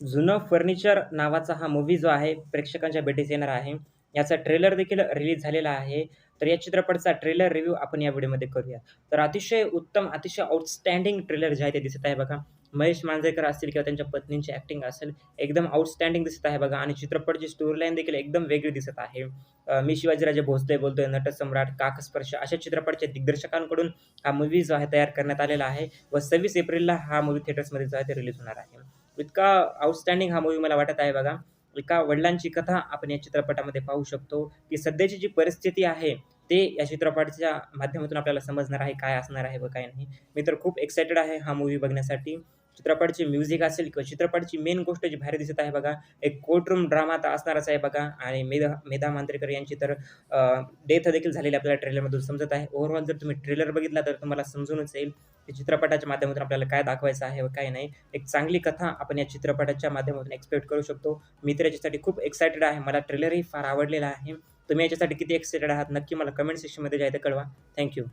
जुनं फर्निचर नावाचा हा मूव्ही जो आहे प्रेक्षकांच्या भेटीस येणार आहे. याचा ट्रेलर देखील रिलीज झालेला आहे. तर या चित्रपटाचा ट्रेलर रिव्ह्यू आपण या व्हिडिओमध्ये करूया. तर अतिशय उत्तम, अतिशय आउटस्टँडिंग ट्रेलर जे आहे ते दिसत आहे बघा. महेश मांजरेकर असतील किंवा त्यांच्या पत्नींची ॲक्टिंग असेल, एकदम आउटस्टँडिंग दिसत आहे बघा आणि चित्रपटची स्टोरीलाईन देखील एकदम वेगळी दिसत आहे. मी शिवाजीराजे भोसले बोलतोय, नटसम्राट, काकस्पर्श अशा चित्रपटाच्या दिग्दर्शकांकडून हा मूव्ही जो आहे तयार करण्यात आलेला आहे व 26 एप्रिलला हा मूव्ही थिएटर्समध्ये जो आहे ते रिलीज होणार आहे. इतका आउटस्टँडिंग हा मूव्ही मला वाटत आहे बघा. एका वडिलांची कथा आपण या चित्रपटामध्ये पाहू शकतो, की सध्याची जी परिस्थिती आहे, ते या चित्रपटाच्या माध्यमातून आपल्याला समजणार आहे, काय असणार आहे व काय नाही. मी तर खूप एक्सायटेड आहे हा मूव्ही बघण्यासाठी. चित्रपटचे म्युझिक असेल किंवा चित्रपटाची मेन गोष्ट जी भारी दिसत आहे बघा, एक कोर्टरूम ड्रामा तर असणारच आहे बघा आणि मेधा मेधा मांत्रेकर यांची तर डेथ देखील झालेली आपल्याला ट्रेलरमधून समजत आहे. ओव्हरऑल जर तुम्ही ट्रेलर बघितला तर तुम्हाला समजूनच येईल, की चित्रपटाच्या माध्यमातून आपल्याला काय दाखवायचं आहे व काय नाही. एक चांगली कथा आपण या चित्रपटाच्या माध्यमातून एक्सपेक्ट करू शकतो. मी तर याच्यासाठी खूप एक्सायटेड आहे. मला ट्रेलरही फार आवडलेला आहे. तुम्ही याच्यासाठी किती एक्सायटेड आहात नक्की मला कमेंट सेक्शनमध्ये जायचं कळवा. थँक्यू